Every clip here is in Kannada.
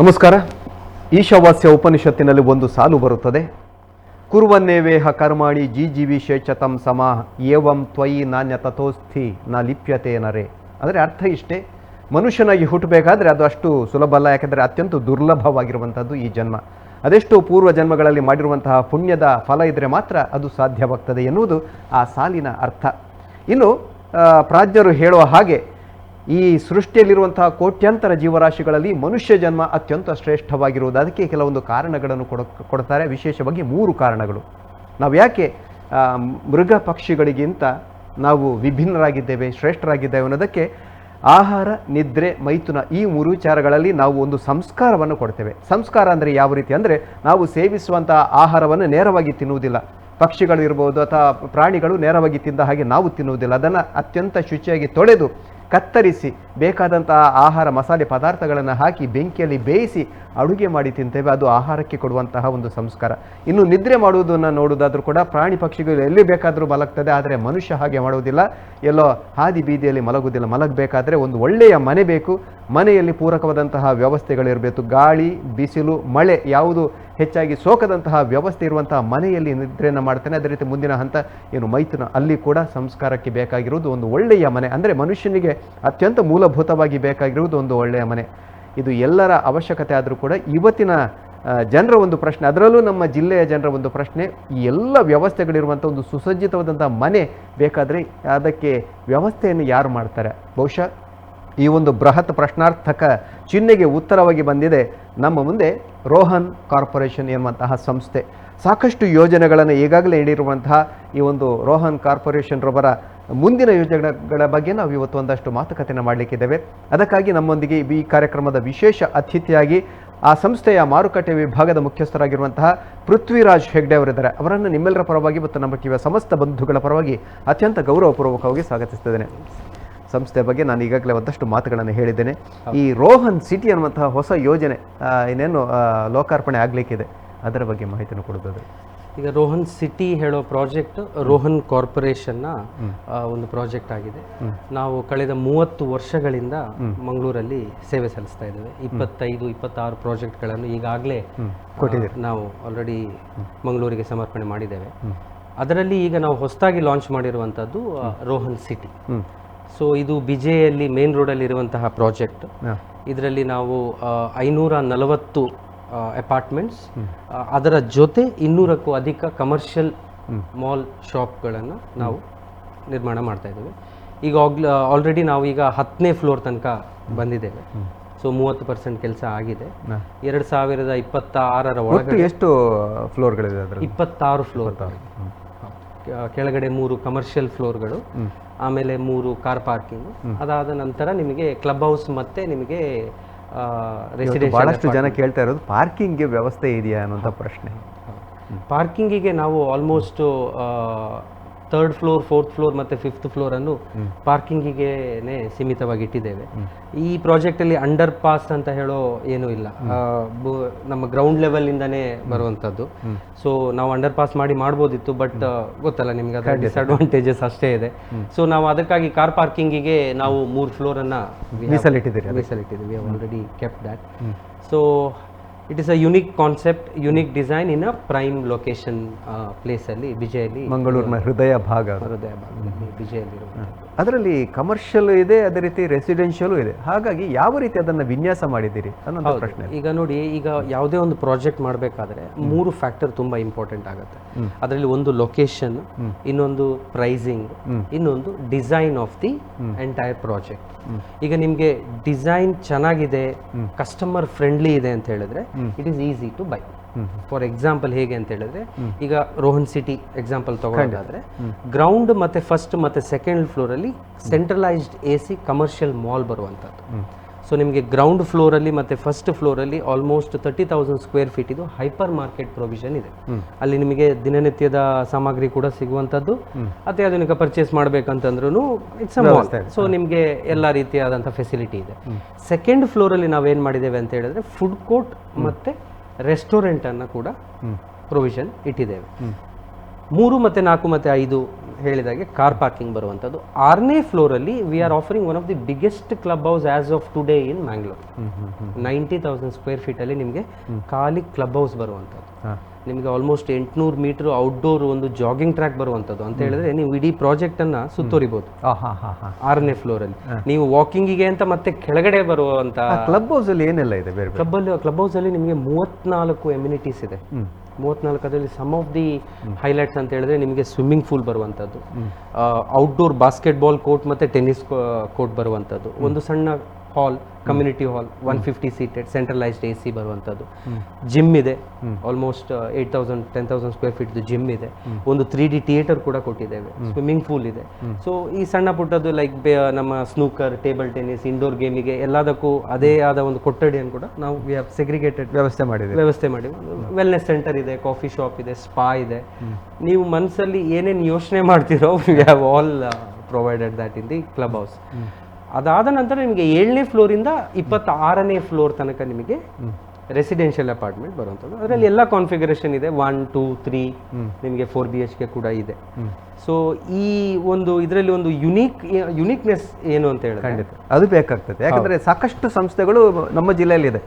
ನಮಸ್ಕಾರ. ಈಶಾವಾಸ್ಯ ಉಪನಿಷತ್ತಿನಲ್ಲಿ ಒಂದು ಸಾಲು ಬರುತ್ತದೆ. ಕುರುವನ್ನೇವೇಹ ಕರ್ಮಾಣಿ ಜಿ ಜೀವಿ ಶೇಚತಂ ಸಮ ಏವಂ ತ್ವಯಿ ನಾಣ್ಯ ತಥೋಸ್ಥಿ ನ ಲಿಪ್ಯತೆ ನರೆ. ಅಂದರೆ ಅರ್ಥ ಇಷ್ಟೇ. ಮನುಷ್ಯನಾಗಿ ಹುಟ್ಟಬೇಕಾದ್ರೆ ಅದು ಅಷ್ಟು ಸುಲಭ ಅಲ್ಲ, ಯಾಕೆಂದರೆ ಅತ್ಯಂತ ದುರ್ಲಭವಾಗಿರುವಂಥದ್ದು ಈ ಜನ್ಮ. ಅದೆಷ್ಟು ಪೂರ್ವ ಜನ್ಮಗಳಲ್ಲಿ ಮಾಡಿರುವಂತಹ ಪುಣ್ಯದ ಫಲ ಇದ್ದರೆ ಮಾತ್ರ ಅದು ಸಾಧ್ಯವಾಗ್ತದೆ ಎನ್ನುವುದು ಆ ಸಾಲಿನ ಅರ್ಥ. ಇನ್ನು ಪ್ರಾಜ್ಞರು ಹೇಳುವ ಹಾಗೆ ಈ ಸೃಷ್ಟಿಯಲ್ಲಿರುವಂತಹ ಕೋಟ್ಯಂತರ ಜೀವರಾಶಿಗಳಲ್ಲಿ ಮನುಷ್ಯ ಜನ್ಮ ಅತ್ಯಂತ ಶ್ರೇಷ್ಠವಾಗಿರುವುದು. ಅದಕ್ಕೆ ಕೆಲವೊಂದು ಕಾರಣಗಳನ್ನು ಕೊಡ, ಕೊಡ್ತಾರೆ. ವಿಶೇಷವಾಗಿ ಮೂರು ಕಾರಣಗಳು. ನಾವು ಯಾಕೆ ಮೃಗ ಪಕ್ಷಿಗಳಿಗಿಂತ ನಾವು ವಿಭಿನ್ನರಾಗಿದ್ದೇವೆ, ಶ್ರೇಷ್ಠರಾಗಿದ್ದೇವೆ ಅನ್ನೋದಕ್ಕೆ ಆಹಾರ, ನಿದ್ರೆ, ಮೈಥುನ ಈ ಮೂರು ವಿಚಾರಗಳಲ್ಲಿ ನಾವು ಒಂದು ಸಂಸ್ಕಾರವನ್ನು ಕೊಡ್ತೇವೆ. ಸಂಸ್ಕಾರ ಅಂದರೆ ಯಾವ ರೀತಿ ಅಂದರೆ ನಾವು ಸೇವಿಸುವಂತಹ ಆಹಾರವನ್ನು ನೇರವಾಗಿ ತಿನ್ನುವುದಿಲ್ಲ. ಪಕ್ಷಿಗಳು ಇರ್ಬೋದು ಅಥವಾ ಪ್ರಾಣಿಗಳು ನೇರವಾಗಿ ತಿಂದ ಹಾಗೆ ನಾವು ತಿನ್ನುವುದಿಲ್ಲ. ಅದನ್ನು ಅತ್ಯಂತ ಶುಚಿಯಾಗಿ ತೊಳೆದು ಕತ್ತರಿಸಿ ಬೇಕಾದಂತಹ ಆಹಾರ ಮಸಾಲೆ ಪದಾರ್ಥಗಳನ್ನು ಹಾಕಿ ಬೆಂಕಿಯಲ್ಲಿ ಬೇಯಿಸಿ ಅಡುಗೆ ಮಾಡಿ ತಿಂತೇವೆ. ಅದು ಆಹಾರಕ್ಕೆ ಕೊಡುವಂತಹ ಒಂದು ಸಂಸ್ಕಾರ. ಇನ್ನು ನಿದ್ರೆ ಮಾಡುವುದನ್ನು ನೋಡುವುದಾದ್ರೂ ಕೂಡ ಪ್ರಾಣಿ ಪಕ್ಷಿಗಳು ಎಲ್ಲಿ ಬೇಕಾದರೂ ಮಲಗ್ತದೆ. ಆದರೆ ಮನುಷ್ಯ ಹಾಗೆ ಮಾಡುವುದಿಲ್ಲ. ಎಲ್ಲೋ ಹಾದಿ ಬೀದಿಯಲ್ಲಿ ಮಲಗುವುದಿಲ್ಲ. ಮಲಗಬೇಕಾದ್ರೆ ಒಂದು ಒಳ್ಳೆಯ ಮನೆ ಬೇಕು. ಮನೆಯಲ್ಲಿ ಪೂರಕವಾದಂತಹ ವ್ಯವಸ್ಥೆಗಳಿರಬೇಕು. ಗಾಳಿ, ಬಿಸಿಲು, ಮಳೆ ಯಾವುದು ಹೆಚ್ಚಾಗಿ ಸೋಕದಂತಹ ವ್ಯವಸ್ಥೆ ಇರುವಂತಹ ಮನೆಯಲ್ಲಿ ನಿದ್ರೆಯನ್ನು ಮಾಡ್ತಾನೆ. ಅದೇ ರೀತಿ ಮುಂದಿನ ಹಂತ, ಏನು ಮೈಥುನ ಅಲ್ಲಿ ಕೂಡ ಸಂಸ್ಕಾರಕ್ಕೆ ಬೇಕಾಗಿರುವುದು ಒಂದು ಒಳ್ಳೆಯ ಮನೆ. ಅಂದರೆ ಮನುಷ್ಯನಿಗೆ ಅತ್ಯಂತ ಮೂಲಭೂತವಾಗಿ ಬೇಕಾಗಿರುವುದು ಒಂದು ಒಳ್ಳೆಯ ಮನೆ. ಇದು ಎಲ್ಲರ ಅವಶ್ಯಕತೆ ಆದರೂ ಕೂಡ ಇವತ್ತಿನ ಜನರ ಒಂದು ಪ್ರಶ್ನೆ, ಅದರಲ್ಲೂ ನಮ್ಮ ಜಿಲ್ಲೆಯ ಜನರ ಒಂದು ಪ್ರಶ್ನೆ, ಈ ಎಲ್ಲ ವ್ಯವಸ್ಥೆಗಳಿರುವಂಥ ಒಂದು ಸುಸಜ್ಜಿತವಾದಂಥ ಮನೆ ಬೇಕಾದರೆ ಅದಕ್ಕೆ ವ್ಯವಸ್ಥೆಯನ್ನು ಯಾರು ಮಾಡ್ತಾರೆ? ಬಹುಶಃ ಈ ಒಂದು ಬೃಹತ್ ಪ್ರಶ್ನಾರ್ಥಕ ಚಿಹ್ನೆಗೆ ಉತ್ತರವಾಗಿ ಬಂದಿದೆ. ನಮ್ಮ ಮುಂದೆ ರೋಹನ್ ಕಾರ್ಪೊರೇಷನ್ ಎನ್ನುವಂತಹ ಸಂಸ್ಥೆ. ಸಾಕಷ್ಟು ಯೋಜನೆಗಳನ್ನು ಈಗಾಗಲೇ ನೀಡಿರುವಂತಹ ಈ ಒಂದು ರೋಹನ್ ಕಾರ್ಪೊರೇಷನ್ ರವರ ಮುಂದಿನ ಯೋಜನೆಗಳ ಬಗ್ಗೆ ನಾವು ಇವತ್ತು ಒಂದಷ್ಟು ಮಾತುಕತೆಯನ್ನು ಮಾಡಲಿಕ್ಕಿದ್ದೇವೆ. ಅದಕ್ಕಾಗಿ ನಮ್ಮೊಂದಿಗೆ ಈ ಕಾರ್ಯಕ್ರಮದ ವಿಶೇಷ ಅತಿಥಿಯಾಗಿ ಆ ಸಂಸ್ಥೆಯ ಮಾರುಕಟ್ಟೆ ವಿಭಾಗದ ಮುಖ್ಯಸ್ಥರಾಗಿರುವಂತಹ ಪೃಥ್ವಿರಾಜ್ ಹೆಗ್ಡೆ ಅವರಿದ್ದಾರೆ. ಅವರನ್ನು ನಿಮ್ಮೆಲ್ಲರ ಪರವಾಗಿ ಮತ್ತು ನಮ್ಮ ಕಿವ ಸಮಸ್ತ ಬಂಧುಗಳ ಪರವಾಗಿ ಅತ್ಯಂತ ಗೌರವಪೂರ್ವಕವಾಗಿ ಸ್ವಾಗತಿಸ್ತಿದ್ದೇನೆ ಸಂಸ್ಥೆ ಬಗ್ಗೆ ನಾನು ಈಗಾಗಲೇ ಒಂದಷ್ಟು ಮಾತುಗಳನ್ನು ಹೇಳಿದ್ದೇನೆ. ಈ ರೋಹನ್ ಸಿಟಿ ಅನ್ನುವಂತಹ ಹೊಸ ಯೋಜನೆ ಇನ್ನೇನು ಲೋಕಾರ್ಪಣೆ ಆಗಲಿಕ್ಕಿದೆ ಅದರ ಬಗ್ಗೆ ಮಾಹಿತಿಯನ್ನು ಕೊಡಬಹುದು ಈಗ ರೋಹನ್ ಸಿಟಿ ಹೇಳೋ ಪ್ರಾಜೆಕ್ಟ್ ರೋಹನ್ ಕಾರ್ಪೊರೇಷನ್ನ ಒಂದು ಪ್ರಾಜೆಕ್ಟ್ ಆಗಿದೆ. ನಾವು ಕಳೆದ ಮೂವತ್ತು ವರ್ಷಗಳಿಂದ ಮಂಗಳೂರಲ್ಲಿ ಸೇವೆ ಸಲ್ಲಿಸ್ತಾ ಇದ್ದೇವೆ. ಇಪ್ಪತ್ತೈದು ಇಪ್ಪತ್ತಾರು ಪ್ರಾಜೆಕ್ಟ್ಗಳನ್ನು ಈಗಾಗಲೇ ನಾವು ಆಲ್ರೆಡಿ ಮಂಗಳೂರಿಗೆ ಸಮರ್ಪಣೆ ಮಾಡಿದ್ದೇವೆ. ಅದರಲ್ಲಿ ಈಗ ನಾವು ಹೊಸದಾಗಿ ಲಾಂಚ್ ಮಾಡಿರುವಂಥದ್ದು ರೋಹನ್ ಸಿಟಿ. ಸೊ ಇದು ಬಿಜೆಯಲ್ಲಿ ಮೇನ್ ರೋಡಲ್ಲಿ ಇರುವಂತಹ ಪ್ರಾಜೆಕ್ಟ್. ಇದರಲ್ಲಿ ನಾವು ಐನೂರ ನಲವತ್ತು ಅಪಾರ್ಟ್ಮೆಂಟ್ಸ್ ಅದರ ಜೊತೆ ಇನ್ನೂರಕ್ಕೂ ಅಧಿಕ ಕಮರ್ಷಿಯಲ್ ಮಾಲ್ ಶಾಪ್ಗಳನ್ನು ನಾವು ನಿರ್ಮಾಣ ಮಾಡ್ತಾ ಇದ್ದೇವೆ. ಈಗ ಆಲ್ರೆಡಿ ನಾವು ಈಗ ಹತ್ತನೇ ಫ್ಲೋರ್ ತನಕ ಬಂದಿದ್ದೇವೆ. ಸೊ ಮೂವತ್ತು ಪರ್ಸೆಂಟ್ ಕೆಲಸ ಆಗಿದೆ. ಎರಡ್ ಸಾವಿರದ ಇಪ್ಪತ್ತಾರರ ಒಳಗೆ ಎಷ್ಟು ಫ್ಲೋರ್ಗಳಿದೆ ಇಪ್ಪತ್ತಾರು ಫ್ಲೋರ್ ಕೆಳಗಡೆ ಮೂರು ಕಮರ್ಷಿಯಲ್ ಫ್ಲೋರ್ಗಳು ಆಮೇಲೆ ಮೂರು ಕಾರ್ ಪಾರ್ಕಿಂಗ್ ಅದಾದ ನಂತರ ನಿಮಗೆ ಕ್ಲಬ್ ಹೌಸ್ ಮತ್ತೆ ನಿಮಗೆ ಬಹಳಷ್ಟು ಜನ ಕೇಳ್ತಾ ಇರೋದು ಪಾರ್ಕಿಂಗ್ಗೆ ವ್ಯವಸ್ಥೆ ಇದೆಯಾ ಅನ್ನೋಂಥ ಪ್ರಶ್ನೆ. ಪಾರ್ಕಿಂಗಿಗೆ ನಾವು almost third floor fourth floor ಮತ್ತೆ ಫಿಫ್ತ್ ಫ್ಲೋರ್ ಅನ್ನು ಪಾರ್ಕಿಂಗಿಗೆನೆ ಸೀಮಿತವಾಗಿ ಇಟ್ಟಿದ್ದೇವೆ ಈ ಪ್ರಾಜೆಕ್ಟ್ ಅಲ್ಲಿ ಅಂಡರ್ ಪಾಸ್ ಅಂತ ಹೇಳೋ ಏನೂ ಇಲ್ಲ. ನಮ್ಮ ಗ್ರೌಂಡ್ ಲೆವೆಲ್ ಇಂದಾನೇ ಬರುವಂತದ್ದು ಸೊ ನಾವು ಅಂಡರ್ ಪಾಸ್ ಮಾಡಿ ಮಾಡ್ಬೋದಿತ್ತು ಬಟ್ ಗೊತ್ತಲ್ಲ ನಿಮ್ಗೆ ಅದರ ಡಿಸ್ಅಡ್ವಾಂಟೇಜಸ್ ಅಷ್ಟೇ ಇದೆ. ಸೊ ನಾವು ಅದಕ್ಕಾಗಿ ಕಾರ್ ಪಾರ್ಕಿಂಗಿಗೆ ನಾವು ಮೂರು ಫ್ಲೋರ್ ಅನ್ನ ಮೀಸಲಿಟ್ಟಿದ್ದೀರಿ ಮೀಸಲಿಟ್ಟಿದ್ದೀವಿ. Already kept that so it is a unique concept unique design in a prime location ಪ್ಲೇಸಲ್ಲಿ ಬಿಜೆಯಲ್ಲಿ ಮಂಗಳೂರಿನ ಹೃದಯ ಭಾಗ ಹೃದಯ ಭಾಗದಲ್ಲಿ ಬಿಜೆಯಲ್ಲಿ ಅದರಲ್ಲಿ ಕಮರ್ಷಿಯಲ್ ಇದೆ ಅದೇ ರೀತಿ ರೆಸಿಡೆನ್ಷಿಯಲ್ ಇದೆ. ಹಾಗಾಗಿ ಯಾವ ರೀತಿ ಅದನ್ನು ವಿನ್ಯಾಸ ಮಾಡಿದ್ದೀರಿ ಅನ್ನೋದು ಪ್ರಶ್ನೆ ಈಗ ನೋಡಿ ಈಗ ಯಾವುದೇ ಒಂದು ಪ್ರಾಜೆಕ್ಟ್ ಮಾಡಬೇಕಾದ್ರೆ ಮೂರು ಫ್ಯಾಕ್ಟರ್ ತುಂಬಾ ಇಂಪಾರ್ಟೆಂಟ್ ಆಗುತ್ತೆ. ಅದರಲ್ಲಿ ಒಂದು ಲೊಕೇಶನ್ ಇನ್ನೊಂದು ಪ್ರೈಸಿಂಗ್ ಇನ್ನೊಂದು design of the entire project ಈಗ ನಿಮಗೆ ಡಿಸೈನ್ ಚೆನ್ನಾಗಿದೆ ಕಸ್ಟಮರ್ ಫ್ರೆಂಡ್ಲಿ ಇದೆ ಅಂತ ಹೇಳಿದ್ರೆ it is easy to buy for example ಹೇಗೆ ಅಂತ ಹೇಳಿದ್ರೆ ಈಗ ರೋಹನ್ ಸಿಟಿ ಎಕ್ಸಾಂಪಲ್ ತಗೊಂಡಾದ್ರೆ ಗ್ರೌಂಡ್ ಮತ್ತೆ ಫಸ್ಟ್ ಮತ್ತೆ ಸೆಕೆಂಡ್ ಫ್ಲೋರ್ ಅಲ್ಲಿ centralised A C commercial mall ಬರುವಂಥದ್ದು. ಸೊ ನಿಮಗೆ ಗ್ರೌಂಡ್ ಫ್ಲೋರಲ್ಲಿ ಮತ್ತೆ first ಫ್ಲೋರಲ್ಲಿ almost thirty thousand square feet ಇದು ಹೈಪರ್ ಮಾರ್ಕೆಟ್ ಪ್ರೊವಿಷನ್ ಇದೆ ಅಲ್ಲಿ ನಿಮಗೆ ದಿನನಿತ್ಯದ ಸಾಮಗ್ರಿ ಕೂಡ ಸಿಗುವಂಥದ್ದು. ಅತ್ಯಾಧುನಿಕ ಪರ್ಚೇಸ್ ಮಾಡಬೇಕಂತಂದ್ರೂ ಇಟ್ಸ್ ಮಾಲ್ ಸೊ ನಿಮಗೆ ಎಲ್ಲ ರೀತಿಯಾದಂಥ ಫೆಸಿಲಿಟಿ ಇದೆ. ಸೆಕೆಂಡ್ ಫ್ಲೋರಲ್ಲಿ ನಾವೇನು ಮಾಡಿದ್ದೇವೆ ಅಂತ ಹೇಳಿದ್ರೆ ಫುಡ್ ಕೋರ್ಟ್ ಮತ್ತೆ ರೆಸ್ಟೋರೆಂಟ್ ಅನ್ನು ಕೂಡ ಪ್ರೊವಿಷನ್ ಇಟ್ಟಿದ್ದೇವೆ. ಮೂರು ಮತ್ತೆ ನಾಲ್ಕು ಮತ್ತೆ ಐದು ಹೇಳಿದಾಗೆ ಕಾರ್ ಪಾರ್ಕಿಂಗ್ ಬರುವಂಥದ್ದು ಆರನೇ ಫ್ಲೋರಲ್ಲಿ we are offering one of the biggest clubhouse as of today in Mangalore ninety thousand square ಫೀಟಲ್ಲಿ ನಿಮಗೆ ಖಾಲಿ ಕ್ಲಬ್ ಹೌಸ್ ಬರುವಂಥದ್ದು ನಿಮಗೆ ಆಲ್ಮೋಸ್ಟ್ ಎಂಟುನೂರು ಮೀಟರ್ ಔಟ್ಡೋರ್ ಒಂದು ಜಾಗಿಂಗ್ ಟ್ರ್ಯಾಕ್ ಬರುವಂಥದ್ದು ಅಂತ ಹೇಳಿದ್ರೆ ನೀವು ಇಡೀ ಪ್ರಾಜೆಕ್ಟ್ ಅನ್ನ ಸುತ್ತೋರಿಬಹುದು ಆರನೇ ಫ್ಲೋರ್ ಅಲ್ಲಿ. ನೀವು ವಾಕಿಂಗಿಗೆ ಅಂತ ಮತ್ತೆ ಕೆಳಗಡೆ ಬರುವಂತ ಕ್ಲಬ್ ಹೌಸಲ್ಲಿ ಏನೆಲ್ಲ ಇದೆ? ಕ್ಲಬ್ ಅಲ್ಲಿ ಕ್ಲಬ್ ಹೌಸ್ ಅಲ್ಲಿ ನಿಮಗೆ ಮೂವತ್ನಾಲ್ಕು ಎಮ್ಯುನಿಟೀಸ್ ಇದೆ. ಮೂವತ್ನಾಲ್ಕು ಅದರಲ್ಲಿ ಸಮ್ ಆಫ್ ದಿ ಹೈಲೈಟ್ಸ್ ಅಂತ ಹೇಳಿದ್ರೆ ನಿಮಗೆ ಸ್ವಿಮ್ಮಿಂಗ್ ಪೂಲ್ ಬರುವಂಥದ್ದು. ಔಟ್ಡೋರ್ ಬಾಸ್ಕೆಟ್ಬಾಲ್ ಕೋರ್ಟ್ ಮತ್ತು ಟೆನ್ನಿಸ್ ಕೋರ್ಟ್ ಬರುವಂಥದ್ದು. ಒಂದು ಸಣ್ಣ hall community hall one fifty seated centralised A C ಬರುವಂಥದ್ದು. ಜಿಮ್ ಇದೆ. Almost eight thousand ten thousand square feet gym ಇದೆ. ಒಂದು ತ್ರೀ ಡಿ ಥಿಯೇಟರ್ ಕೂಡ ಕೊಟ್ಟಿದ್ದೇವೆ. ಸ್ವಿಮ್ಮಿಂಗ್ ಪೂಲ್ ಇದೆ. ಸೊ ಈ ಸಣ್ಣ ಪುಟ್ಟದ್ದು ಲೈಕ್ ನಮ್ಮ ಸ್ನೂಕರ್ ಟೇಬಲ್ ಟೆನ್ನಿಸ್ ಇಂಡೋರ್ ಗೇಮಿಗೆ ಎಲ್ಲದಕ್ಕೂ ಅದೇ ಆದ ಒಂದು ಕೊಠಡಿಯನ್ನು ಕೂಡ ನಾವು ವಿ ಹ್ಯಾವ್ ಸೆಗ್ರಿಗೇಟೆಡ್ ವ್ಯವಸ್ಥೆ ಮಾಡಿದೆ ವ್ಯವಸ್ಥೆ ಮಾಡಿ ವೆಲ್ನೆಸ್ ಸೆಂಟರ್ ಇದೆ ಕಾಫಿ ಶಾಪ್ ಇದೆ ಸ್ಪಾ ಇದೆ. ನೀವು ಮನಸ್ಸಲ್ಲಿ ಏನೇನು ಯೋಚನೆ ಮಾಡ್ತೀರೋ we have all provided that in the clubhouse ಅದಾದ ನಂತರ ನಿಮಗೆ ಏಳನೇ ಫ್ಲೋರಿಂದ ಇಪ್ಪತ್ತಾರನೇ ಫ್ಲೋರ್ ತನಕ ನಿಮಗೆ ರೆಸಿಡೆನ್ಷಿಯಲ್ ಅಪಾರ್ಟ್ಮೆಂಟ್ ಬರುವಂಥದ್ದು. ಅದರಲ್ಲಿ ಎಲ್ಲ ಕಾನ್ಫಿಗರೇಷನ್ ಇದೆ. ಒನ್ ಟೂ ತ್ರೀ ನಿಮಗೆ ಫೋರ್ ಬಿ ಎಚ್ ಕೆ ಕೂಡ ಇದೆ. ಸೊ ಈ ಒಂದು ಇದರಲ್ಲಿ ಒಂದು ಯುನೀಕ್ ಯುನೀಕ್ನೆಸ್ ಏನು ಅಂತ ಹೇಳಿ ಖಂಡಿತ. ಅದು ಬೇಕಾಗ್ತದೆ. ಯಾಕಂದ್ರೆ ಸಾಕಷ್ಟು ಸಂಸ್ಥೆಗಳು ನಮ್ಮ ಜಿಲ್ಲೆಯಲ್ಲಿದೆ.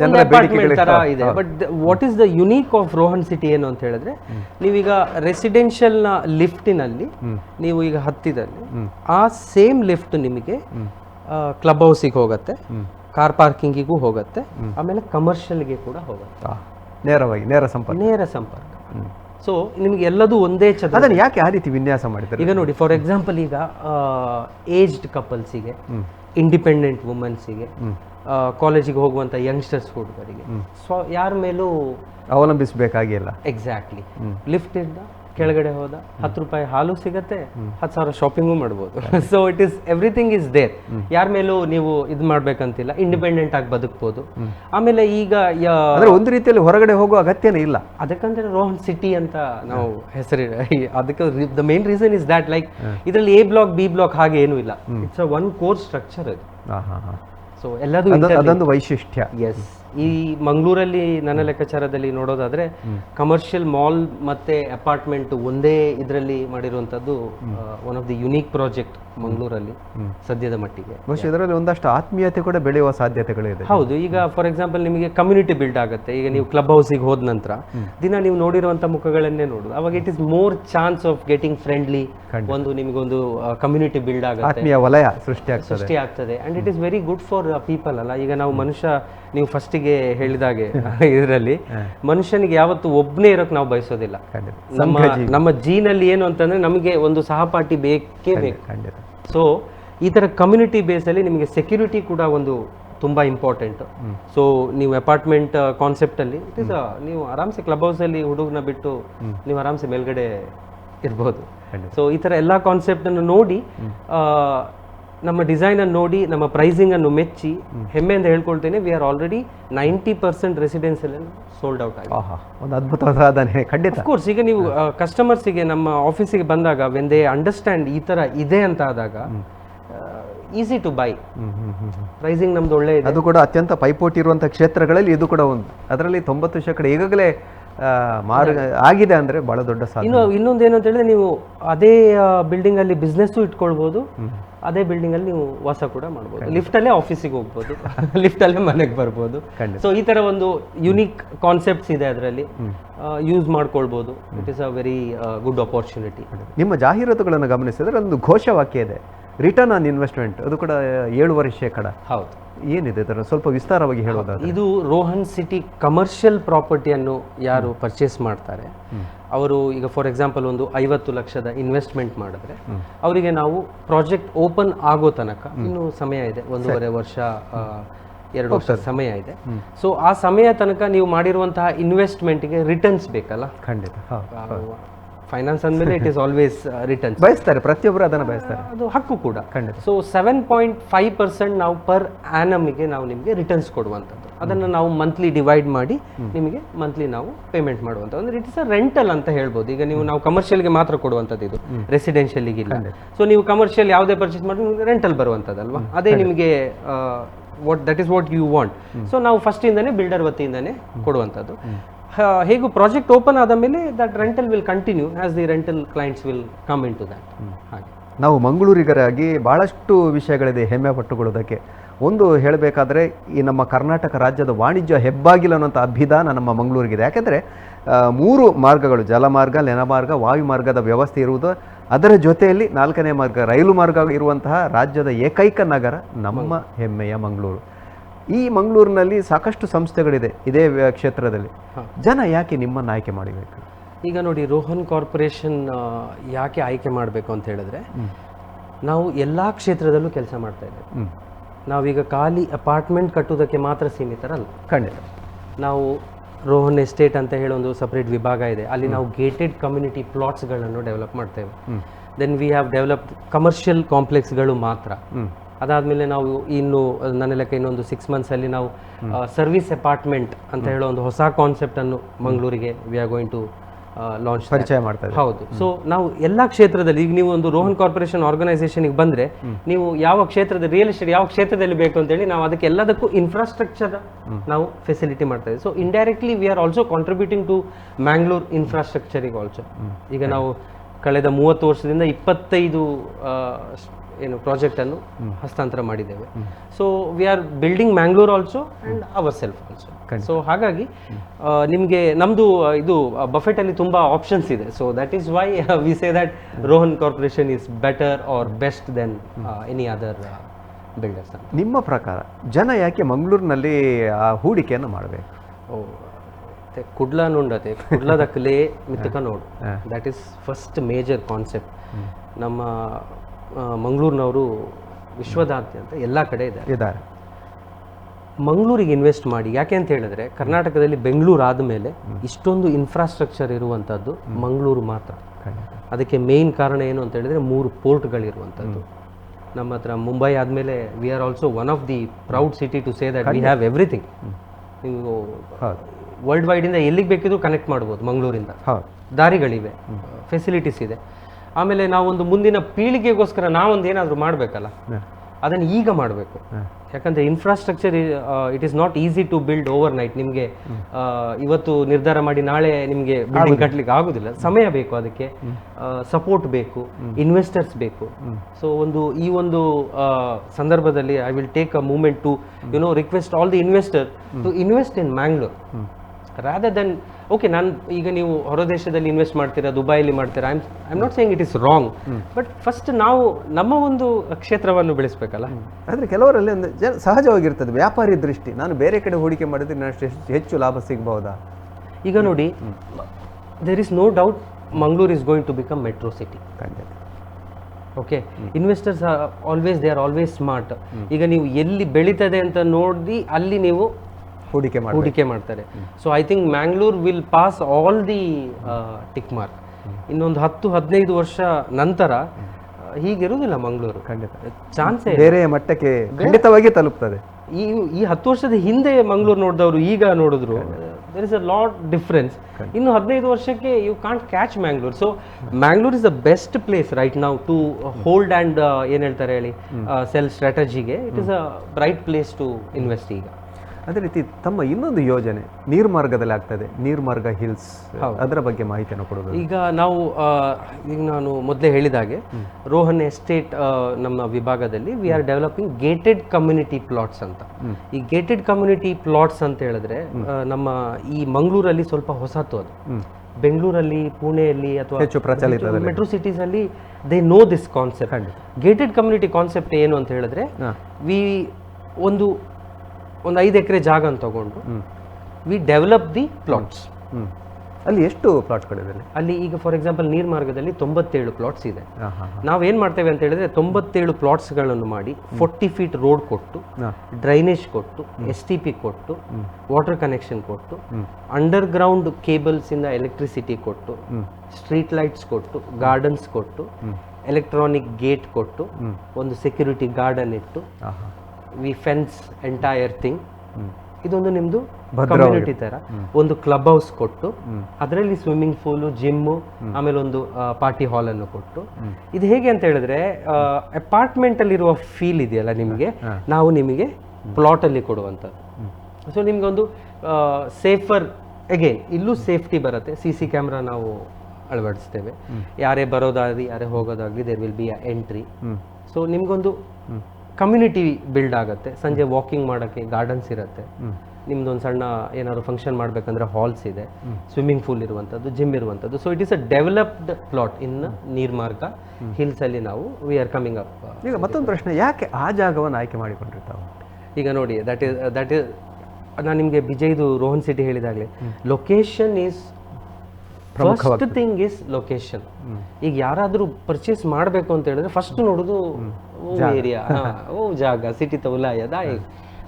ಜನರ ಅಪಾರ್ಟ್ಮೆಂಟ್ ತರ ಇದೆ. But what is the unique of Rohan city ಏನು ಅಂತ ಹೇಳಿದ್ರೆ ನೀವೀಗ ರೆಸಿಡೆನ್ಷಿಯಲ್ನ ಲಿಫ್ಟಿನಲ್ಲಿ ನೀವು ಈಗ ಹತ್ತಿದಲ್ಲಿ ಆ ಸೇಮ್ ಲಿಫ್ಟ್ ನಿಮಗೆ ಕ್ಲಬ್ ಹೌಸಿಗೆ ಹೋಗುತ್ತೆ ಕಾರ್ ಪಾರ್ಕಿಂಗಿಗೂ ಹೋಗುತ್ತೆ ಆಮೇಲೆ ಕಮರ್ಷಿಯಲ್ಗೆ ಕೂಡ ಹೋಗುತ್ತೆ. ನೇರವಾಗಿ ನೇರ ಸಂಪರ್ಕ. ನೇರ ಸಂಪರ್ಕ. ಸೊ ನಿಮಗೆ ಎಲ್ಲದೂ ಒಂದೇ ಚದ ಅದನ್ನು ಯಾಕೆ ಆ ರೀತಿ ವಿನ್ಯಾಸ ಮಾಡಿದ್ದಾರೆ? ಈಗ ನೋಡಿ ಫಾರ್ ಎಕ್ಸಾಂಪಲ್ ಈಗ ಏಜ್ಡ್ ಕಪಲ್ಸಿಗೆ ಇಂಡಿಪೆಂಡೆಂಟ್ ವುಮೆನ್ಸಿಗೆ ಕಾಲೇಜಿಗೆ ಹೋಗುವಂಥ ಯಂಗ್ಸ್ಟರ್ಸ್ ಹುಡುಗರಿಗೆ. ಸೊ ಯಾರ ಮೇಲೂ ಅವಲಂಬಿಸಬೇಕಾಗಿಲ್ಲ. ಎಕ್ಸಾಕ್ಟ್ಲಿ ಲಿಫ್ಟ್ ಇಂದ ಕೆಳಗಡೆ ಹೋದ. ಹತ್ತು ರೂಪಾಯಿ ಹಾಲು ಸಿಗತ್ತೆ ಹತ್ತು ಸಾವಿರ ಶಾಪಿಂಗು ಮಾಡ್ಬೋದು. So it is everything is there ಯಾರ ಮೇಲೂ ನೀವು ಇದು ಮಾಡ್ಬೇಕಂತಿಲ್ಲ. ಇಂಡಿಪೆಂಡೆಂಟ್ ಆಗಿ ಬದುಕ್ಬೋದು. ಆಮೇಲೆ ಈಗ ಒಂದು ರೀತಿಯಲ್ಲಿ ಹೊರಗಡೆ ಹೋಗೋ ಅಗತ್ಯನೇ ಇಲ್ಲ. ಅದಕ್ಕಂದ್ರೆ ರೋಹನ್ ಸಿಟಿ ಅಂತ ನಾವು ಹೆಸರಿ ಅದಕ್ಕೆ the main reason is that like ಇದರಲ್ಲಿ ಎ ಬ್ಲಾಕ್ ಬಿ ಬ್ಲಾಕ್ ಹಾಗೆ ಏನು ಇಲ್ಲ. It's a one core structure ಅದು. ಸೊ ಎಲ್ಲದೂ ಅದು- ಅದೊಂದು ವೈಶಿಷ್ಟ್ಯ. ಎಸ್ ಈ ಮಂಗಳೂರಲ್ಲಿ ನನ್ನ ಲೆಕ್ಕಾಚಾರದಲ್ಲಿ ನೋಡೋದಾದ್ರೆ ಕಮರ್ಷಿಯಲ್ ಮಾಲ್ ಮತ್ತೆ ಅಪಾರ್ಟ್ಮೆಂಟ್ ಒಂದೇ ಇದರಲ್ಲಿ ಮಾಡಿರುವಂತದ್ದು one of the unique project ಮಂಗಳೂರಲ್ಲಿ ಸದ್ಯದ ಮಟ್ಟಿಗೆ. ಬಹುಶಃ ಇದರಲ್ಲಿ ಒಂದಷ್ಟು ಆತ್ಮೀಯತೆ ಕೂಡ ಬೆಳೆಯುವ ಸಾಧ್ಯತೆಗಳಿದೆ ಹೌದು ಈಗ ಫಾರ್ ಎಕ್ಸಾಂಪಲ್ ನಿಮಗೆ ಕಮ್ಯುನಿಟಿ ಬಿಲ್ಡ್ ಆಗುತ್ತೆ. ಈಗ ನೀವು ಕ್ಲಬ್ ಹೌಸಿಗೆ ಹೋದ ನಂತರ ದಿನ ನೀವು ನೋಡಿರುವಂತ ಮುಖಗಳನ್ನೇ ನೋಡುದು ಅವಾಗ it is more chance of getting friendly ಒಂದು ನಿಮಗೊಂದು ಕಮ್ಯುನಿಟಿ ಬಿಲ್ಡ್ ಆಗುತ್ತೆ. ಆತ್ಮೀಯ ವಲಯ ಸೃಷ್ಟಿ ಆಗ್ತದೆ. ಸೃಷ್ಟಿ ಆಗ್ತದೆ. And it is very good for people ಅಲ್ಲ. ಈಗ ನಾವು ಮನುಷ್ಯ ನೀವು ಫಸ್ಟಿಗೆ ಹೇಳಿದಾಗೆ ಇದರಲ್ಲಿ ಮನುಷ್ಯನಿಗೆ ಯಾವತ್ತು ಒಬ್ಬನೇ ಇರೋಕೆ ನಾವು ಬಯಸೋದಿಲ್ಲ. ನಮ್ಮ ನಮ್ಮ ಜೀನಲ್ಲಿ ಏನು ಅಂತಂದ್ರೆ ನಮಗೆ ಒಂದು ಸಹಪಾಠಿ ಬೇಕೇ ಬೇಕು. ಸೊ ಈ ಥರ ಕಮ್ಯುನಿಟಿ ಬೇಸಲ್ಲಿ ನಿಮಗೆ ಸೆಕ್ಯೂರಿಟಿ ಕೂಡ ಒಂದು ತುಂಬ ಇಂಪಾರ್ಟೆಂಟ್ ಸೊ ನೀವು ಅಪಾರ್ಟ್ಮೆಂಟ್ ಕಾನ್ಸೆಪ್ಟಲ್ಲಿ ಇಟ್ ಇಸ್ ನೀವು ಆರಾಮ್ಸೆ ಕ್ಲಬ್ ಹೌಸಲ್ಲಿ ಹುಡುಗನ ಬಿಟ್ಟು ನೀವು ಆರಾಮ್ಸೆ ಮೇಲ್ಗಡೆ ಇರ್ಬೋದು. ಸೊ ಈ ಥರ ಎಲ್ಲ ಕಾನ್ಸೆಪ್ಟನ್ನು ನೋಡಿ ಆ, ಡಿಸೈನ್ ಅನ್ನು ನೋಡಿ ನಮ್ಮ ಪ್ರೈಸಿಂಗ್ ಅನ್ನು ಮೆಚ್ಚಿ ಹೆಮ್ಮೆಯಿಂದ ಹೇಳ್ಕೊಳ್ತೇನೆ we are already ninety percent residential sold out ಆಗಿದೆ. ಒಂದು ಅದ್ಭುತವಾದ ಖಂಡಿತ. ಕೋರ್ಸ್ ಈಗ ನೀವು ಕಸ್ಟಮರ್ಸಿಗೆ ನಮ್ಮ ಆಫೀಸಿಗೆ ಬಂದಾಗ ವೆನ್ ದೇ ಅಂಡರ್ಸ್ಟ್ಯಾಂಡ್ ಈ ಥರ ಇದೆ ಅಂತ ಆದಾಗ ಈಸಿ ಟು ಬೈ. ಪ್ರೈಸಿಂಗ್ ನಮ್ದು ಒಳ್ಳೆ ಅದು ಕೂಡ ಅತ್ಯಂತ ಪೈಪೋಟಿ ಇರುವಂತಹ ಕ್ಷೇತ್ರಗಳಲ್ಲಿ ಇದು ಕೂಡ ಒಂದು. ಅದರಲ್ಲಿ ತೊಂಬತ್ತು ಶೇಕಡ ಈಗಾಗಲೇ ಆಗಿದೆ ಅಂದ್ರೆ ಬಹಳ ದೊಡ್ಡ ಸಾಧನೆ. ಇನ್ನು ಇನ್ನೊಂದು ಏನು ಅಂತ ಹೇಳಿದ್ರೆ ನೀವು ಅದೇ ಬಿಲ್ಡಿಂಗ್ ಅಲ್ಲಿ ಬಿಸ್ನೆಸ್ಸು ಇಟ್ಕೊಳ್ಬೋದು. ಅದೇ ಬಿಲ್ಡಿಂಗ್ ಅಲ್ಲಿ ನೀವು ವಾಸ ಕೂಡ ಮಾಡ್ಬೋದು. ಲಿಫ್ಟ್ ಅಲ್ಲೇ ಆಫೀಸಿಗೆ ಹೋಗ್ಬೋದು. ಲಿಫ್ಟ್ ಅಲ್ಲೇ ಮನೆಗೆ ಬರ್ಬೋದು. ಸೊ ಈ ತರ ಒಂದು ಯುನೀಕ್ ಕಾನ್ಸೆಪ್ಟ್ಸ್ ಇದೆ ಅದರಲ್ಲಿ. ಯೂಸ್ ಮಾಡ್ಕೊಳ್ಬೋದು. It is a very good opportunity ನಿಮ್ಮ ಜಾಹೀರಾತುಗಳನ್ನು ಗಮನಿಸಿದ್ರೆ ಒಂದು ಘೋಷವಾಕ್ಯ ಇದೆ. ರಿಟರ್ನ್ ಆನ್ ಇನ್ವೆಸ್ಟ್ಮೆಂಟ್ ಅದು ಕೂಡ ಏಳುವರೆ ಶೇಕಡ. ಹೌದು. ಏನಿದೆ ಅದರ ಸ್ವಲ್ಪ ವಿಸ್ತಾರವಾಗಿ ಹೇಳೋದಾದ್ರೆ ಇದು ರೋಹನ್ ಸಿಟಿ ಕಮರ್ಷಿಯಲ್ ಪ್ರಾಪರ್ಟಿಯನ್ನು ಯಾರು ಪರ್ಚೇಸ್ ಮಾಡ್ತಾರೆ. ಅವರು ಈಗ ಫಾರ್ ಎಕ್ಸಾಂಪಲ್ ಒಂದು ಐವತ್ತು ಲಕ್ಷದ ಇನ್ವೆಸ್ಟ್ಮೆಂಟ್ ಮಾಡಿದ್ರೆ ಅವರಿಗೆ ನಾವು ಪ್ರಾಜೆಕ್ಟ್ ಓಪನ್ ಆಗೋ ತನಕ ಇನ್ನು ಸಮಯ ಇದೆ. ಒಂದೂವರೆ ವರ್ಷ ಎರಡು ವರ್ಷ ಸಮಯ ಇದೆ. ಸೊ ಆ ಸಮಯ ತನಕ ನೀವು ಮಾಡಿರುವಂತಹ ಇನ್ವೆಸ್ಟ್ಮೆಂಟ್ಗೆ ರಿಟರ್ನ್ಸ್ ಬೇಕಲ್ಲ? ಖಂಡಿತ. ಫೈನಾನ್ಸ್ ಅಂದಮೇಲೆ ಇಟ್ ಇಸ್ ಆಲ್ವೇಸ್ ರಿಟರ್ನ್ ಬಯಸ್ತಾರೆ ಪ್ರತಿಯೊಬ್ಬರು ಅದನ್ನು ಬಯಸ್ತಾರೆ. ಅದು ಹಕ್ಕು ಕೂಡ. ಖಂಡಿತ. So seven point five percent ನಾವು ಪರ್ ಆನಮ್ಗೆ ನಾವು ನಿಮಗೆ ರಿಟರ್ನ್ಸ್ ಕೊಡುವಂಥದ್ದು. ಅದನ್ನು ನಾವು ಮಂತ್ಲಿ ಡಿವೈಡ್ ಮಾಡಿ ನಿಮಗೆ ಮಂತ್ಲಿ ನಾವು ಪೇಮೆಂಟ್ ಮಾಡುವಂಥದ್ದು. ಅಂದ್ರೆ ಇಟ್ ಇಸ್ ಅ ರೆಂಟಲ್ ಅಂತ ಹೇಳ್ಬೋದು. ಈಗ ನೀವು ನಾವು ಕಮರ್ಷಿಯಲ್ಗೆ ಮಾತ್ರ ಕೊಡುವಂಥದ್ದು ಇದು. ರೆಸಿಡೆನ್ಷಿಯಲ್ಗೆ ಇಲ್ಲ. ಸೊ ನೀವು ಕಮರ್ಷಿಯಲ್ ಯಾವುದೇ ಪರ್ಚೇಸ್ ಮಾಡಿ ನಿಮಗೆ ರೆಂಟಲ್ ಬರುವಂಥದ್ದಲ್ವಾ? ಅದೇ ನಿಮಗೆ what that is what you want so ನಾವು ಫಸ್ಟಿಂದನೇ ಬಿಲ್ಡರ್ ವತಿಯಿಂದನೇ ಕೊಡುವಂಥದ್ದು. ಹೇಗೂ ಪ್ರಾಜೆಕ್ಟ್ ಓಪನ್ ಆದ ಮೇಲೆ that rental will continue as the rental clients will come in to that ಹಾಗೆ. ನಾವು ಮಂಗಳೂರಿಗರಾಗಿ ಭಾಳಷ್ಟು ವಿಷಯಗಳಿದೆ ಹೆಮ್ಮೆ ಪಟ್ಟುಕೊಳ್ಳೋದಕ್ಕೆ. ಒಂದು ಹೇಳಬೇಕಾದ್ರೆ ಈ ನಮ್ಮ ಕರ್ನಾಟಕ ರಾಜ್ಯದ ವಾಣಿಜ್ಯ ಹೆಬ್ಬಾಗಿಲು ಅನ್ನೋಂಥ ಅಭಿದಾನ ನಮ್ಮ ಮಂಗಳೂರಿಗಿದೆ. ಯಾಕೆಂದರೆ ಮೂರು ಮಾರ್ಗಗಳು ಜಲಮಾರ್ಗ ನೆಲಮಾರ್ಗ ವಾಯುಮಾರ್ಗದ ವ್ಯವಸ್ಥೆ ಇರುವುದು. ಅದರ ಜೊತೆಯಲ್ಲಿ ನಾಲ್ಕನೇ ಮಾರ್ಗ ರೈಲು ಮಾರ್ಗ ಇರುವಂತಹ ರಾಜ್ಯದ ಏಕೈಕ ನಗರ ನಮ್ಮ ಹೆಮ್ಮೆಯ ಮಂಗಳೂರು. ಈ ಮಂಗಳೂರಿನಲ್ಲಿ ಸಾಕಷ್ಟು ಸಂಸ್ಥೆಗಳಿದೆ ಇದೇ ಕ್ಷೇತ್ರದಲ್ಲಿ. ಜನ ಯಾಕೆ ನಿಮ್ಮನ್ನು ಆಯ್ಕೆ ಮಾಡಬೇಕು? ಈಗ ನೋಡಿ ರೋಹನ್ ಕಾರ್ಪೊರೇಷನ್ ಯಾಕೆ ಆಯ್ಕೆ ಮಾಡಬೇಕು ಅಂತ ಹೇಳಿದ್ರೆ ನಾವು ಎಲ್ಲ ಕ್ಷೇತ್ರದಲ್ಲೂ ಕೆಲಸ ಮಾಡ್ತಾ ಇದ್ದೇವೆ. ನಾವೀಗ ಖಾಲಿ ಅಪಾರ್ಟ್ಮೆಂಟ್ ಕಟ್ಟುವುದಕ್ಕೆ ಮಾತ್ರ ಸೀಮಿತರಲ್ಲ. ಖಂಡಿತ. ನಾವು ರೋಹನ್ ಎಸ್ಟೇಟ್ ಅಂತ ಹೇಳಿ ಒಂದು ಸಪ್ರೇಟ್ ವಿಭಾಗ ಇದೆ. ಅಲ್ಲಿ ನಾವು ಗೇಟೆಡ್ ಕಮ್ಯುನಿಟಿ ಪ್ಲಾಟ್ಸ್ಗಳನ್ನು ಡೆವಲಪ್ ಮಾಡ್ತೇವೆ. Then we have developed commercial ಕಾಂಪ್ಲೆಕ್ಸ್ಗಳು ಮಾತ್ರ. ಅದಾದಮೇಲೆ ನಾವು ಇನ್ನು ನನ್ನ ಲೆಕ್ಕ ಇನ್ನೊಂದು ಸಿಕ್ಸ್ ಮಂತ್ಸಲ್ಲಿ ನಾವು ಸರ್ವಿಸ್ ಅಪಾರ್ಟ್ಮೆಂಟ್ ಅಂತ ಹೇಳೋ ಒಂದು ಹೊಸ ಕಾನ್ಸೆಪ್ಟನ್ನು ಮಂಗಳೂರಿಗೆ we are going to launch ಪರಿಚಯ ಮಾಡ್ತಾರೆ ಹೌದು. ಸೊ ನಾವು ಎಲ್ಲ ಕ್ಷೇತ್ರದಲ್ಲಿ ಈಗ ನೀವು ಒಂದು ರೋಹನ್ ಕಾರ್ಪೊರೇಷನ್ ಆರ್ಗನೈಸೇಷನ್ಗೆ ಬಂದ್ರೆ ನೀವು ಯಾವ ಕ್ಷೇತ್ರದ ರಿಯಲ್ ಎಸ್ಟೇಟ್ ಯಾವ ಕ್ಷೇತ್ರದಲ್ಲಿ ಬೇಕು ಅಂತೇಳಿ ನಾವು ಅದಕ್ಕೆ ಎಲ್ಲದಕ್ಕೂ ಇನ್ಫ್ರಾಸ್ಟ್ರಕ್ಚರ್ ನಾವು ಫೆಸಿಲಿಟಿ ಮಾಡ್ತಾ ಇದ್ದೀವಿ. So indirectly we are also contributing to Mangalore ಇನ್ಫ್ರಾಸ್ಟ್ರಕ್ಚರಿಗೆ also ಈಗ ನಾವು ಕಳೆದ ಮೂವತ್ತು ವರ್ಷದಿಂದ ಇಪ್ಪತ್ತೈದು ಏನು ಪ್ರಾಜೆಕ್ಟ್ ಅನ್ನು ಹಸ್ತಾಂತರ ಮಾಡಿದ್ದೇವೆ. So we are building Mangalore also and our self also so ಹಾಗಾಗಿ ನಿಮಗೆ ನಮ್ಮದು ಇದು ಬಫೆಟ್ ಅಲ್ಲಿ ತುಂಬಾ ಆಪ್ಷನ್ಸ್ ಇದೆ. So that is why we say that Rohan corporation is better or best than any other builders ನಿಮ್ಮ ಪ್ರಕಾರ ಜನ ಯಾಕೆ ಮಂಗಳೂರಿನಲ್ಲಿ ಆ ಹೂಡಿಕೆಯನ್ನು ಮಾಡಬೇಕು? ಕುಡ್ಲ ನುಂಡತೆ ಕುಡ್ಲದ ಕಲೆ ಮಿತ್ತಕ ನೋಡು. That is first major concept ನಮ್ಮ ಮಂಗಳೂರಿನವರು ವಿಶ್ವದಾದ್ಯಂತ ಎಲ್ಲ ಕಡೆ ಇದೆ ಇದ್ದಾರೆ. ಮಂಗಳೂರಿಗೆ ಇನ್ವೆಸ್ಟ್ ಮಾಡಿ ಯಾಕೆ ಅಂತ ಹೇಳಿದ್ರೆ ಕರ್ನಾಟಕದಲ್ಲಿ ಬೆಂಗಳೂರು ಆದಮೇಲೆ ಇಷ್ಟೊಂದು ಇನ್ಫ್ರಾಸ್ಟ್ರಕ್ಚರ್ ಇರುವಂಥದ್ದು ಮಂಗಳೂರು ಮಾತ್ರ. ಅದಕ್ಕೆ ಮೇನ್ ಕಾರಣ ಏನು ಅಂತ ಹೇಳಿದ್ರೆ ಮೂರು ಪೋರ್ಟ್ಗಳಿರುವಂಥದ್ದು ನಮ್ಮ ಹತ್ರ ಮುಂಬೈ ಆದಮೇಲೆ we are also one of the proud city to say that we have everything ನೀವು ವರ್ಲ್ಡ್ ವೈಡಿಂದ ಎಲ್ಲಿಗೆ ಬೇಕಿದ್ರು ಕನೆಕ್ಟ್ ಮಾಡ್ಬೋದು ಮಂಗಳೂರಿಂದ. ದಾರಿಗಳಿವೆ. ಫೆಸಿಲಿಟೀಸ್ ಇದೆ. ಆಮೇಲೆ ನಾವೊಂದು ಮುಂದಿನ ಪೀಳಿಗೆಗೋಸ್ಕರ ನಾವೊಂದು ಏನಾದರೂ ಮಾಡಬೇಕಲ್ಲ? ಅದನ್ನು ಈಗ ಮಾಡಬೇಕು. ಯಾಕಂದರೆ infrastructure it is not easy to build overnight ನಿಮಗೆ ಇವತ್ತು ನಿರ್ಧಾರ ಮಾಡಿ ನಾಳೆ ನಿಮಗೆ ಬಿಲ್ಡಿಂಗ್ ಕಟ್ಟಲಿಕ್ಕೆ ಆಗೋದಿಲ್ಲ. ಸಮಯ ಬೇಕು ಅದಕ್ಕೆ. ಸಪೋರ್ಟ್ ಬೇಕು. ಇನ್ವೆಸ್ಟರ್ಸ್ ಬೇಕು. ಸೊ ಒಂದು ಈ ಒಂದು ಸಂದರ್ಭದಲ್ಲಿ I will take a moment to you know request all the investor to invest in Mangalore rather than okay ನಾನು ಈಗ ನೀವು ಹೊರದೇಶದಲ್ಲಿ ಇನ್ವೆಸ್ಟ್ ಮಾಡ್ತೀರಾ ದುಬೈಲಿ ಮಾಡ್ತೀರಾ I'm I'm not saying it is wrong but first ನಾವು ನಮ್ಮ ಒಂದು ಕ್ಷೇತ್ರವನ್ನು ಬೆಳೆಸ್ಬೇಕಲ್ಲ? ಆದರೆ ಕೆಲವರಲ್ಲಿ ಒಂದು ಜನ ಸಹಜವಾಗಿರ್ತದೆ ವ್ಯಾಪಾರಿ ದೃಷ್ಟಿ. ನಾನು ಬೇರೆ ಕಡೆ ಹೂಡಿಕೆ ಮಾಡಿದ್ರೆ ನಾನು ಎಷ್ಟು ಹೆಚ್ಚು ಲಾಭ ಸಿಗಬಹುದಾ? ಈಗ ನೋಡಿ there is no doubt Mangaluru is going to become metro city ಖಂಡಿತ. Okay investors always they are always smart ಈಗ ನೀವು ಎಲ್ಲಿ ಬೆಳೀತದೆ ಅಂತ ನೋಡಿ ಅಲ್ಲಿ ನೀವು ಹೂಡಿಕೆ ಹೂಡಿಕೆ ಮಾಡ್ತಾರೆ. So I think Mangalore will pass all the tick mark ಇನ್ನೊಂದು ಹತ್ತು ಹದಿನೈದು ವರ್ಷ ನಂತರ ಹೀಗಿರುವುದಿಲ್ಲ ಮಂಗಳೂರು. ಖಂಡಿತ. ಚಾನ್ಸೇ ಬೇರೆ ಮಟ್ಟಕ್ಕೆ ಖಂಡಿತವಾಗಿ ತಲುಪ್ತದೆ. ಈ ಈ ಹತ್ತು ವರ್ಷದ ಹಿಂದೆ ಮಂಗಳೂರು ನೋಡಿದವರು ಈಗ ನೋಡಿದ್ರು there is a lot difference ಇನ್ನು ಹದಿನೈದು ವರ್ಷಕ್ಕೆ you can't catch Mangalore so Mangalore is the best place right ನಾವು ಟು ಹೋಲ್ಡ್ ಆ್ಯಂಡ್ ಏನು ಹೇಳ್ತಾರೆ ಹೇಳಿ sell ಸ್ಟ್ರಾಟಜಿಗೆ it is a bright place to invest ಈಗ. ಅದೇ ರೀತಿ ತಮ್ಮ ಇನ್ನೊಂದು ಯೋಜನೆ ನೀರ್ಮಾರ್ಗದಲ್ಲಿ ಆಗ್ತದೆ ನೀರ್ಮಾರ್ಗ ಹಿಲ್ಸ್ ಅದರ ಬಗ್ಗೆ ಮಾಹಿತಿಯನ್ನು ಕೊಡೋದು ಈಗ ನಾವು ಈಗ ನಾನು ಮೊದಲೇ ಹೇಳಿದ ಹಾಗೆ ರೋಹನ್ ಎಸ್ಟೇಟ್ ನಮ್ಮ ವಿಭಾಗದಲ್ಲಿ we are developing gated community plots ಅಂತ. ಈ ಗೇಟೆಡ್ ಕಮ್ಯುನಿಟಿ ಪ್ಲಾಟ್ಸ್ ಅಂತ ಹೇಳಿದ್ರೆ ನಮ್ಮ ಈ ಮಂಗಳೂರಲ್ಲಿ ಸ್ವಲ್ಪ ಹೊಸತು ಅದು. ಬೆಂಗಳೂರಲ್ಲಿ ಪುಣೆಯಲ್ಲಿ ಅಥವಾ ಹೆಚ್ಚು ಮೆಟ್ರೋ ಸಿಟೀಸ್ ಅಲ್ಲಿ they know this concept gated community concept ಏನು ಅಂತ ಹೇಳಿದ್ರೆ ವಿ ಒಂದು ಒಂದು ಐದು ಎಕರೆ ಜಾಗ ಅಂತ ತಗೊಂಡು ವಿ ಡೆವಲಪ್ ದಿ ಪ್ಲಾಟ್ಸ್ ಅಲ್ಲಿ ಎಷ್ಟು ಪ್ಲಾಟ್ಗಳಿದೆ ಅಲ್ಲಿ ಅಲ್ಲಿ ಈಗ ಫಾರ್ ಎಕ್ಸಾಂಪಲ್ ನೀರ್ ಮಾರ್ಗದಲ್ಲಿ ತೊಂಬತ್ತೇಳು ಪ್ಲಾಟ್ಸ್ ಇದೆ. ನಾವೇನು ಮಾಡ್ತೇವೆ ಅಂತ ಹೇಳಿದ್ರೆ ತೊಂಬತ್ತೇಳು ಪ್ಲಾಟ್ಸ್ಗಳನ್ನು ಮಾಡಿ ಫೋರ್ಟಿ ಫೀಟ್ ರೋಡ್ ಕೊಟ್ಟು ಡ್ರೈನೇಜ್ ಕೊಟ್ಟು ಎಸ್ ಟಿ ಪಿ ಕೊಟ್ಟು ವಾಟರ್ ಕನೆಕ್ಷನ್ ಕೊಟ್ಟು ಅಂಡರ್ ಗ್ರೌಂಡ್ ಕೇಬಲ್ಸ್ ಇಂದ ಎಲೆಕ್ಟ್ರಿಸಿಟಿ ಕೊಟ್ಟು ಸ್ಟ್ರೀಟ್ ಲೈಟ್ಸ್ ಕೊಟ್ಟು ಗಾರ್ಡನ್ಸ್ ಕೊಟ್ಟು ಎಲೆಕ್ಟ್ರಾನಿಕ್ ಗೇಟ್ ಕೊಟ್ಟು ಒಂದು ಸೆಕ್ಯೂರಿಟಿ ಗಾರ್ಡನ್ ಇಟ್ಟು ವಿ ಫೆನ್ಸ್ ಎಂಟೈರ್ ಥಿಂಗ್ ಇದೊಂದು ನಿಮ್ದು. ಕಮ್ಯುನಿಟಿ ತರ. ಒಂದು ಕ್ಲಬ್ ಹೌಸ್ ಕೊಟ್ಟು ಅದರಲ್ಲಿ ಸ್ವಿಮ್ಮಿಂಗ್ ಪೂಲು ಜಿಮ್ಮು ಆಮೇಲೆ ಒಂದು ಪಾರ್ಟಿ ಹಾಲ್ ಅನ್ನು ಕೊಟ್ಟು. ಇದು ಹೇಗೆ ಅಂತ ಹೇಳಿದ್ರೆ ಅಪಾರ್ಟ್ಮೆಂಟ್ ಅಲ್ಲಿರುವ ಫೀಲ್ ಇದೆಯಲ್ಲ ನಿಮಗೆ? ನಾವು ನಿಮಗೆ ಪ್ಲಾಟ್ ಅಲ್ಲಿ ಕೊಡುವಂಥದ್ದು. ಸೊ ನಿಮ್ಗೊಂದು ಸೇಫರ್ ಅಗೇನ್ ಇಲ್ಲೂ ಸೇಫ್ಟಿ ಬರುತ್ತೆ. ಸಿ ಸಿ ಕ್ಯಾಮ್ರಾ ನಾವು ಅಳವಡಿಸ್ತೇವೆ. ಯಾರೇ ಬರೋದಾಗಲಿ ಯಾರೇ ಹೋಗೋದಾಗಲಿ there will be a entry. So ನಿಮ್ಗೊಂದು ಕಮ್ಯುನಿಟಿ ಬಿಲ್ಡ್ ಆಗುತ್ತೆ. ಸಂಜೆ ವಾಕಿಂಗ್ ಮಾಡೋಕ್ಕೆ ಗಾರ್ಡನ್ಸ್ ಇರುತ್ತೆ. ನಿಮ್ದೊಂದು ಸಣ್ಣ ಏನಾದ್ರು ಫಂಕ್ಷನ್ ಮಾಡಬೇಕಂದ್ರೆ ಹಾಲ್ಸ್ ಇದೆ. ಸ್ವಿಮ್ಮಿಂಗ್ ಪೂಲ್ ಇರುವಂಥದ್ದು ಜಿಮ್ ಇರುವಂಥದ್ದು. So it is a developed plot in Neermarga hills ಅಲ್ಲಿ ನಾವು ವಿ ಆರ್ ಕಮಿಂಗ್ ಅಪ್ ಈಗ ಮತ್ತೊಂದು ಪ್ರಶ್ನೆ ಯಾಕೆ ಆ ಜಾಗವನ್ನು ಆಯ್ಕೆ ಮಾಡಿಕೊಂಡಿರ್ತಾವೆ? ಈಗ ನೋಡಿ ದಟ್ ಇಸ್ ದಟ್ ಇಸ್ ನಾನು ನಿಮಗೆ ಬಿಜೈದು Rohan city ಹೇಳಿದಾಗಲೇ location is first thing is location ಈಗ ಯಾರಾದರೂ ಪರ್ಚೇಸ್ ಮಾಡಬೇಕು ಅಂತ ಹೇಳಿದ್ರೆ ಫಸ್ಟ್ ನೋಡೋದು ಓ ಏರಿಯಾ ಓ ಜಾಗ ಸಿಟಿ ತೌಲಾಯದ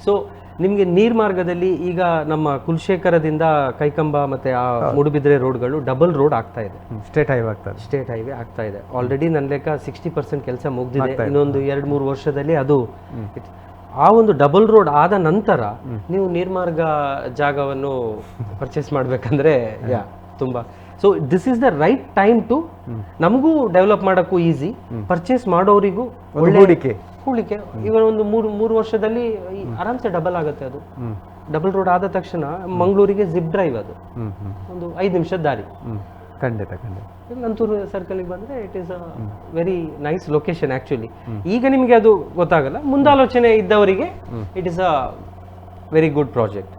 ಸೊ ನಿಮಗೆ ನೀರ್ಮಾರ್ಗದಲ್ಲಿ ಈಗ ನಮ್ಮ ಕುಲಶೇಖರದಿಂದ ಕೈಕಂಬ ಮತ್ತೆ ಆ ಮುಡುಬಿದ್ರೆ ರೋಡ್ಗಳು ಡಬಲ್ ರೋಡ್ ಆಗ್ತಾ ಇದೆ. ಸ್ಟೇಟ್ ಹೈವೇ ಆಗ್ತಾ ಇದೆ. ಸ್ಟೇಟ್ ಹೈವೇ ಆಗ್ತಾ ಇದೆ. ಆಲ್ರೆಡಿ ನನ್ನ ಲೆಕ್ಕ ಸಿಕ್ಸ್ಟಿ ಪರ್ಸೆಂಟ್ ಕೆಲಸ ಮುಗ್ದಿದೆ. ಇನ್ನೊಂದು ಎರಡು ಮೂರು ವರ್ಷದಲ್ಲಿ ಅದು ಆ ಒಂದು ಡಬಲ್ ರೋಡ್ ಆದ ನಂತರ ನೀವು ನೀರ್ಮಾರ್ಗ ಜಾಗವನ್ನು ಪರ್ಚೇಸ್ ಮಾಡ್ಬೇಕಂದ್ರೆ ಯಾ ತುಂಬಾ so this is the right time to ನಮಗೂ ಡೆವಲಪ್ ಮಾಡೋಕ್ಕೂ ಈಸಿ ಪರ್ಚೇಸ್ ಮಾಡೋರಿಗೂ ಹೂಡಿಕೆ. ಹೂಡಿಕೆ. ಇವಾಗ ಒಂದು ಮೂರು ಮೂರು ವರ್ಷದಲ್ಲಿ ಆರಾಮ್ಸೆ ಡಬಲ್ ಆಗುತ್ತೆ ಅದು. ಡಬಲ್ ರೋಡ್ ಆದ ತಕ್ಷಣ ಮಂಗಳೂರಿಗೆ ಜಿಪ್ ಡ್ರೈವ್ ಅದು. ಒಂದು ಐದು ನಿಮಿಷ ದಾರಿ. ಖಂಡಿತ ಖಂಡಿತ. ಸರ್ಕಲ್ ಸರ್ಕಲ್ಗೆ ಬಂದರೆ it is a very nice location actually ಈಗ ನಿಮಗೆ ಅದು ಗೊತ್ತಾಗಲ್ಲ. ಮುಂದಾಲೋಚನೆ ಇದ್ದವರಿಗೆ it is a very good project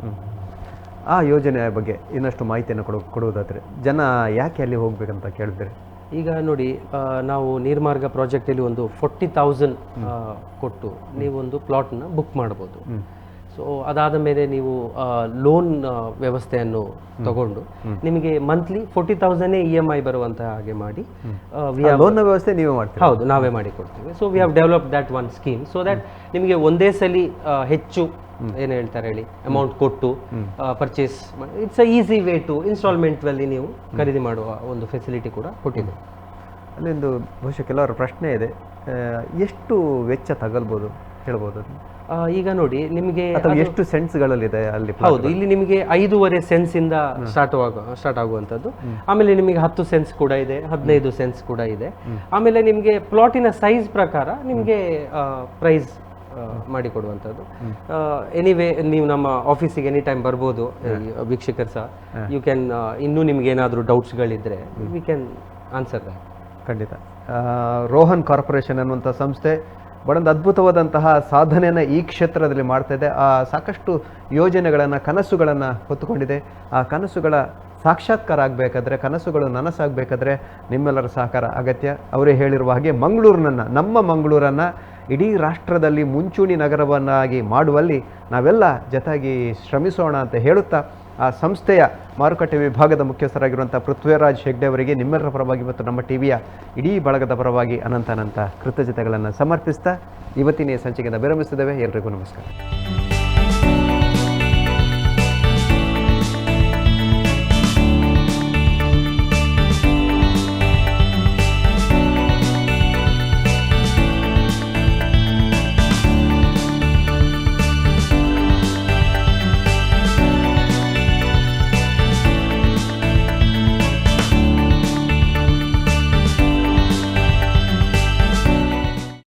ಆ ಯೋಜನೆಯ ಬಗ್ಗೆ ಇನ್ನಷ್ಟು ಮಾಹಿತಿಯನ್ನು ಕೊಡು ಕೊಡುವುದಾದರೆ ಜನ ಯಾಕೆ ಅಲ್ಲಿ ಹೋಗಬೇಕಂತ ಕೇಳಿದ್ರೆ? ಈಗ ನೋಡಿ ನಾವು ನೀರ್ಮಾರ್ಗ ಪ್ರಾಜೆಕ್ಟಲ್ಲಿ ಒಂದು ಫೋರ್ಟಿ ತೌಸಂಡ್ ಕೊಟ್ಟು ನೀವೊಂದು ಪ್ಲಾಟ್ನ ಬುಕ್ ಮಾಡ್ಬೋದು. ಸೊ ಅದಾದ ಮೇಲೆ ನೀವು ಲೋನ್ ವ್ಯವಸ್ಥೆಯನ್ನು ತಗೊಂಡು ನಿಮಗೆ ಮಂತ್ಲಿ ಫೋರ್ಟಿ ತೌಸಂಡೇ ಇ ಎಂ ಐ ಬರುವಂತಹ ಹಾಗೆ ಮಾಡಿ ಲೋನ್ ವ್ಯವಸ್ಥೆ ನೀವೇ ಮಾಡ್ತೀವಿ ಹೌದು ನಾವೇ ಮಾಡಿ ಕೊಡ್ತೀವಿ so we have develop that one scheme so that ನಿಮಗೆ ಒಂದೇ ಸಲಿ ಹೆಚ್ಚು ಏನು ಹೇಳ್ತಾರೆ ಹೇಳಿ? ಅಮೌಂಟ್ ಕೊಟ್ಟು purchase it's a easy way to ಇನ್ಸ್ಟಾಲ್ಮೆಂಟ್ನಲ್ಲಿ ನೀವು ಖರೀದಿ ಮಾಡುವ ಒಂದು ಫೆಸಿಲಿಟಿ ಕೂಡ ಕೊಟ್ಟಿದೆ. ಅಲ್ಲೊಂದು ಬಹುಶಃ ಕೆಲವರ ಪ್ರಶ್ನೆ ಇದೆ. ಎಷ್ಟು ವೆಚ್ಚ ತಗಲ್ಬೋದು ಹೇಳ್ಬೋದು ಈಗ ನೋಡಿ ನಿಮಗೆ ಎಷ್ಟು ಎಷ್ಟು ಸೆನ್ಸ್ಗಳಲ್ಲಿದೆ ಅಲ್ಲಿ ಹೌದು ಇಲ್ಲಿ ನಿಮಗೆ ಐದೂವರೆ ಸೆನ್ಸ್ ಇಂದ ಸ್ಟಾರ್ಟ್ ಆಗ ಸ್ಟಾರ್ಟ್ ಆಗುವಂಥದ್ದು. ಆಮೇಲೆ ನಿಮಗೆ ಹತ್ತು ಸೆನ್ಸ್ ಕೂಡ ಇದೆ ಹದಿನೈದು ಸೆನ್ಸ್ ಕೂಡ ಇದೆ. ಆಮೇಲೆ ನಿಮಗೆ ಪ್ಲಾಟಿನ ಸೈಜ್ ಪ್ರಕಾರ ನಿಮಗೆ ಪ್ರೈಸ್ ಮಾಡಿಕೊಡುವಂಥದ್ದು. ಎನಿವೇ ನೀವು ನಮ್ಮ ಆಫೀಸಿಗೆ ಎನಿ ಟೈಮ್ ಬರ್ಬೋದು ವೀಕ್ಷಕರು ಸಹ ಯು ಕ್ಯಾನ್ ಇನ್ನೂ ನಿಮ್ಗೆ ಏನಾದರೂ ಡೌಟ್ಸ್ಗಳಿದ್ರೆ ವಿ ಕ್ಯಾನ್ ಆನ್ಸರ್ ದ ಖಂಡಿತ. ರೋಹನ್ ಕಾರ್ಪೊರೇಷನ್ ಅನ್ನುವಂಥ ಸಂಸ್ಥೆ ಬಹಳೊಂದು ಅದ್ಭುತವಾದಂತಹ ಸಾಧನೆಯನ್ನು ಈ ಕ್ಷೇತ್ರದಲ್ಲಿ ಮಾಡ್ತಾ ಇದೆ. ಆ ಸಾಕಷ್ಟು ಯೋಜನೆಗಳನ್ನು ಕನಸುಗಳನ್ನು ಹೊತ್ತುಕೊಂಡಿದೆ. ಆ ಕನಸುಗಳ ಸಾಕ್ಷಾತ್ಕಾರ ಆಗಬೇಕಾದ್ರೆ ಕನಸುಗಳು ನನಸಾಗಬೇಕಾದ್ರೆ ನಿಮ್ಮೆಲ್ಲರ ಸಹಕಾರ ಅಗತ್ಯ. ಅವರೇ ಹೇಳಿರುವ ಹಾಗೆ ಮಂಗಳೂರಿನನ್ನು ನಮ್ಮ ಮಂಗಳೂರನ್ನು ಇಡೀ ರಾಷ್ಟ್ರದಲ್ಲಿ ಮುಂಚೂಣಿ ನಗರವನ್ನಾಗಿ ಮಾಡುವಲ್ಲಿ ನಾವೆಲ್ಲ ಜತೆಗೆ ಶ್ರಮಿಸೋಣ ಅಂತ ಹೇಳುತ್ತಾ, ಆ ಸಂಸ್ಥೆಯ ಮಾರುಕಟ್ಟೆ ವಿಭಾಗದ ಮುಖ್ಯಸ್ಥರಾಗಿರುವಂಥ ಪೃಥ್ವಿರಾಜ್ ಹೆಗ್ಡೆ ಅವರಿಗೆ ನಿಮ್ಮೆಲ್ಲರ ಪರವಾಗಿ ಮತ್ತು ನಮ್ಮ ಟಿವಿಯ ಇಡೀ ಬಳಗದ ಪರವಾಗಿ ಅನಂತ ಅನಂತ ಕೃತಜ್ಞತೆಗಳನ್ನು ಸಮರ್ಪಿಸ್ತಾ ಇವತ್ತಿನ ಈ ಸಂಚಿಕೆಯಿಂದ ವಿರಮಿಸಿದ್ದೇವೆ ಎಲ್ರಿಗೂ ನಮಸ್ಕಾರ.